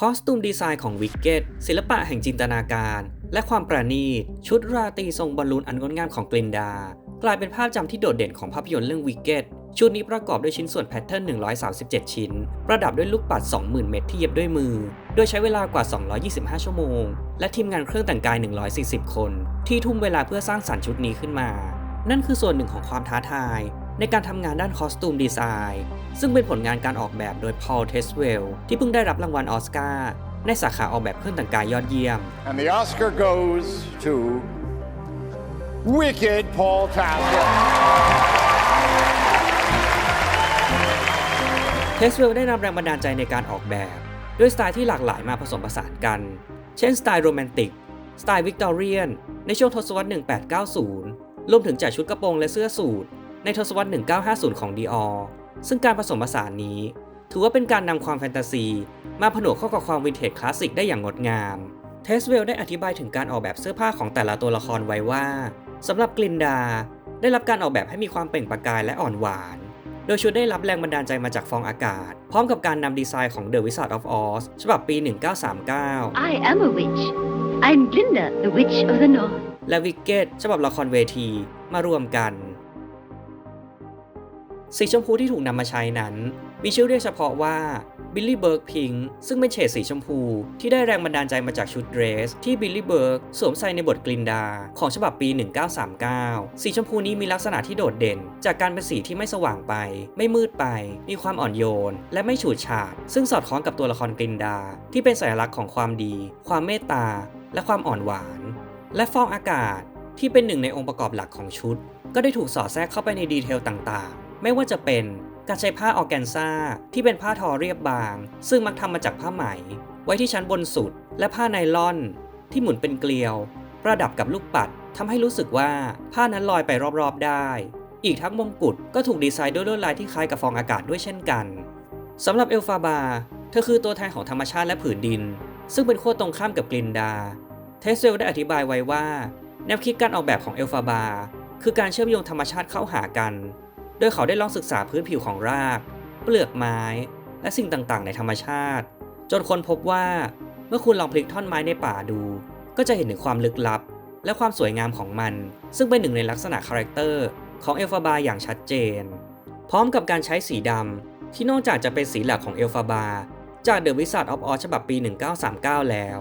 คอสตูมดีไซน์ของวิกเก็ตศิลปะแห่งจินตนาการ และความประณีต ชุดราตรีทรงบอลลูนอันงดงามของกลินดา กลายเป็นภาพจำที่โดดเด่นของภาพยนตร์เรื่องวิกเก็ตชุดนี้ประกอบด้วยชิ้นส่วนแพทเทิร์น 137 ชิ้น ประดับด้วยลูกปัด 20,000 เม็ดที่เย็บด้วยมือ โดยใช้เวลากว่า 225 ชั่วโมง และทีมงานเครื่องแต่งกาย 140 คน ที่ทุ่มเวลาเพื่อสร้างสรรค์ชุดนี้ขึ้นมา นั่นคือส่วนหนึ่งของความท้าทาย ในการทำงานด้านคอสตูมดีไซน์ซึ่งเป็นผลงานการออกแบบโดยพอลเทสเวลที่เพิ่งได้รับรางวัลออสการ์ในสาขาออกแบบเครื่องแต่งกายยอดเยี่ยม And the Oscar goes to Wicked Paul Tasler. เทสเวลได้นำแรงบันดาลใจในการออกแบบ ด้วยสไตล์ที่หลากหลายมาผสมผสานกัน เช่นสไตล์โรแมนติก สไตล์วิกตอเรียน ในช่วงทศวรรษ 1890 รวมถึงจากชุดกระโปรงและเสื้อสูท ในทศวรรษ 1950 ของดีออซึ่งการผสมผสานนี้ ถือว่าเป็นการนำความแฟนตาซี มาผนวกเข้ากับความวินเทจคลาสสิกได้อย่างงดงามเทสเวลได้อธิบายถึงการออกแบบเสื้อผ้าของแต่ละตัวละครไว้ว่าสำหรับกลินดา ได้รับการออกแบบให้มีความเปล่งประกายและอ่อนหวาน โดยชุดได้รับแรงบันดาลใจมาจากฟองอากาศ พร้อมกับการนำดีไซน์ของ The Wizard of Oz ฉบับปี 1939 I am a witch. I'm Glinda, the Witch of the North. และ Wicked ฉบับละครเวทีมารวมกัน สีชมพูที่ถูกนำมาใช้นั้น มีชื่อเรียกเฉพาะว่า Billy Burke Pink ซึ่งเป็นเฉดสีชมพู ที่ได้แรงบันดาลใจมาจากชุดเดรส ที่ Billy Burke สวมใส่ในบทกลินดา ของฉบับปี 1939 สีชมพูนี้มีลักษณะที่โดดเด่น จากการเป็นสีที่ไม่สว่างไป ไม่มืดไป มีความอ่อนโยน และไม่ฉูดฉาด ซึ่งสอดคล้องกับตัวละครกลินดา ที่เป็นสัญลักษณ์ของความดี ความเมตตา และความอ่อนหวาน และฟองอากาศที่เป็นหนึ่งในองค์ประกอบหลักของชุด ก็ได้ถูกสอดแทรกเข้าไปในดีเทลต่างๆ ไม่ว่าจะเป็นการใช้ผ้าออแกนซาที่เป็นผ้าทอเรียบบาง ซึ่งมักทำมาจากผ้าไหม ไว้ที่ชั้นบนสุด และผ้าไนลอน ที่หมุนเป็นเกลียว ประดับกับลูกปัดทำให้รู้สึกว่าผ้านั้นลอยไปรอบๆได้ อีกทั้งมงกุฎก็ถูกดีไซน์ด้วยลวดลายที่คล้ายกับฟองอากาศด้วยเช่นกันสำหรับเอลฟาบา เธอคือตัวแทนของธรรมชาติและผืนดิน ซึ่งเป็นขั้วตรงข้ามกับกลินดา เทสเซลได้อธิบายไว้ว่า แนวคิดการออกแบบของเอลฟาบา คือการเชื่อมโยงธรรมชาติเข้าหากัน โดยเขาได้ลองศึกษาพื้นผิวของราก เปลือกไม้ และสิ่งต่างๆ ในธรรมชาติ จนค้นพบว่าเมื่อคุณลองพลิกท่อนไม้ในป่าดู ก็จะเห็นถึงความลึกลับ และความสวยงามของมัน ซึ่งเป็นหนึ่งในลักษณะคาแรคเตอร์ของเอลฟาบาอย่างชัดเจน พร้อมกับการใช้สีดำที่นอกจากจะเป็นสีหลักของเอลฟาบาจาก The Wizard of Oz ฉบับปี 1939 แล้ว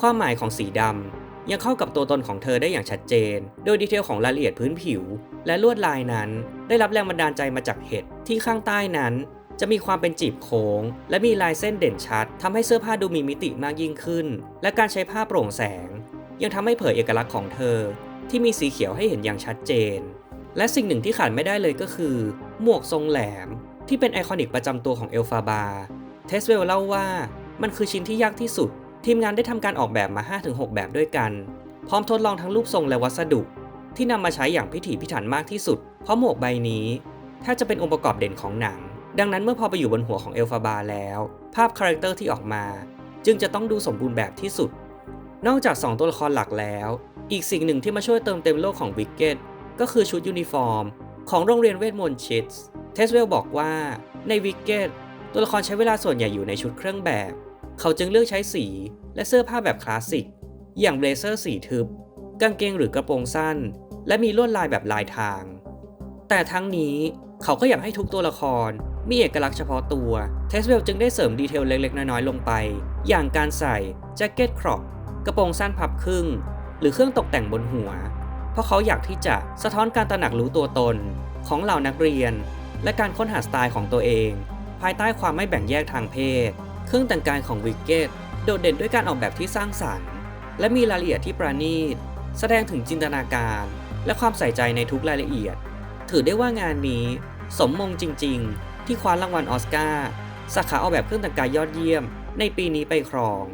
ความหมายของสีดำ ยังเข้ากับตัวตนของเธอได้อย่างชัดเจน โดยดีเทลของรายละเอียดพื้นผิว และลวดลายนั้น ได้รับแรงบันดาลใจมาจากเห็ดที่ข้างใต้นั้น จะมีความเป็นจีบโค้ง และมีลายเส้นเด่นชัดทำให้เสื้อผ้าดูมีมิติมากยิ่งขึ้น และการใช้ผ้าโปร่งแสง ยังทำให้เผยเอกลักษณ์ของเธอ ที่มีสีเขียวให้เห็นอย่างชัดเจน และสิ่งหนึ่งที่ขาดไม่ได้เลยก็คือ หมวกทรงแหลม ที่เป็นไอคอนิกประจำตัวของเอลฟาบาเทสเวลเล่าว่ามันคือชิ้นที่ยากที่สุด ทีมงานได้ทำการออกแบบมา 5-6 แบบด้วยกัน พร้อมทดลองทั้งรูปทรงและวัสดุ ที่นำมาใช้อย่างพิถีพิถันมากที่สุด เพราะหมวกใบนี้แทบจะเป็นองค์ประกอบเด่นของหนัง ดังนั้นเมื่อพอไปอยู่บนหัวของเอลฟาบาแล้ว ภาพคาแรคเตอร์ที่ออกมา จึงจะต้องดูสมบูรณ์แบบที่สุด นอกจาก 2 ตัวละครหลักแล้ว อีกสิ่งหนึ่งที่มาช่วยเติมเต็มโลกของวิกเก็ตก็คือชุดยูนิฟอร์ม ของโรงเรียนเวทมนต์ชิตส์เทสเวลบอกว่าในวิกเก็ต ตัวละครใช้เวลาส่วนใหญ่อยู่ในชุดเครื่องแบบ เขาจึงเลือกใช้สีและเสื้อผ้าแบบคลาสสิก อย่างเบลเซอร์สีทึบ กางเกงหรือกระโปรงสั้น และมีลวดลายแบบลายทาง แต่ทั้งนี้เขาก็อยากให้ทุกตัวละครมีเอกลักษณ์เฉพาะตัว เทสเวลจึงได้เสริมดีเทลเล็กๆ น้อยๆ ลงไป อย่างการใส่แจ็คเก็ตครอปกระโปรงสั้นพับครึ่ง หรือเครื่องตกแต่งบนหัว เพราะเขาอยากที่จะสะท้อนการตระหนักรู้ตัวตน ของเหล่านักเรียน และการค้นหาสไตล์ของตัวเอง ภายใต้ความไม่แบ่งแยกทางเพศ เครื่องแต่งกายของวิกเกตโดดเด่นด้วยการออกแบบที่สร้างสรรค์ และมีรายละเอียดที่ประณีต แสดงถึงจินตนาการ และความใส่ใจในทุกรายละเอียด ถือได้ว่างานนี้ สมมงจริง ๆ ที่คว้ารางวัลออสการ์สาขาออกแบบเครื่องแต่งกายยอดเยี่ยม ในปีนี้ไปครอง